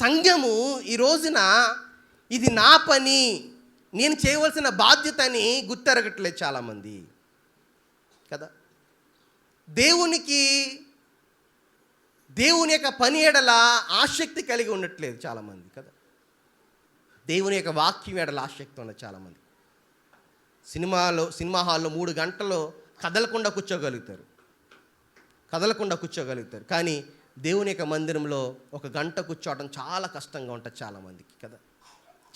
సంఘము ఈ రోజున ఇది నా పని నేను చేయవలసిన బాధ్యత అని గుర్తెరగట్లేదు చాలామంది. కదా? దేవునికి దేవుని యొక్క పని ఎడల ఆసక్తి కలిగి ఉండట్లేదు చాలామంది కదా? దేవుని యొక్క వాక్యం ఎడల ఆసక్తి ఉన్నది చాలామంది. సినిమాలో సినిమా హాల్లో మూడు గంటలు కదలకుండా కూర్చోగలుగుతారు. కదలకుండా కూర్చోగలుగుతారు. కానీ దేవుని యొక్క మందిరంలో ఒక గంట కూర్చోవడం చాలా కష్టంగా ఉంటుంది చాలామందికి కదా?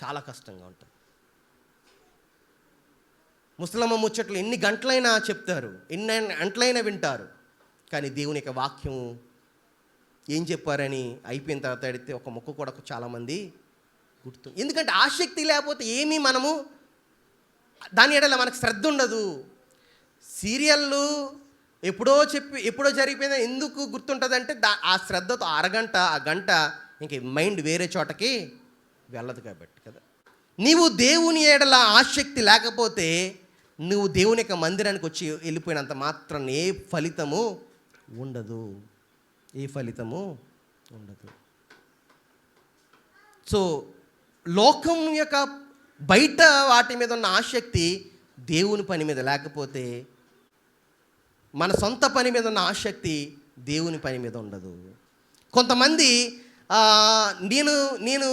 చాలా కష్టంగా ఉంటుంది. ముసలమ్మ ముచ్చట్లు ఎన్ని గంటలైనా చెప్తారు ఎన్ని గంటలైనా వింటారు కానీ దేవుని యొక్క వాక్యం ఏం చెప్పారని అయిపోయిన తర్వాత అడిగితే ఒక మొక్క కూడా చాలామంది గుర్తు ఎందుకంటే ఆసక్తి లేకపోతే ఏమీ మనము దాని ఎడల మనకు శ్రద్ధ ఉండదు. సీరియళ్ళు ఎప్పుడో చెప్పి ఎప్పుడో జరిగిపోయిందో ఎందుకు గుర్తుంటుందంటే దా ఆ శ్రద్ధతో అరగంట ఆ గంట ఇంక మైండ్ వేరే చోటకి వెళ్ళదు కాబట్టి కదా. నీవు దేవుని ఏడల ఆసక్తి లేకపోతే నువ్వు దేవుని యొక్క మందిరానికి వచ్చి వెళ్ళిపోయినంత మాత్రం ఏ ఫలితము ఉండదు. ఏ ఫలితము ఉండదు. సో లోకం యొక్క బయట వాటి మీద ఉన్న ఆసక్తి దేవుని పని మీద లేకపోతే మన సొంత పని మీద ఉన్న ఆసక్తి దేవుని పని మీద ఉండదు. కొంతమంది నేను నేను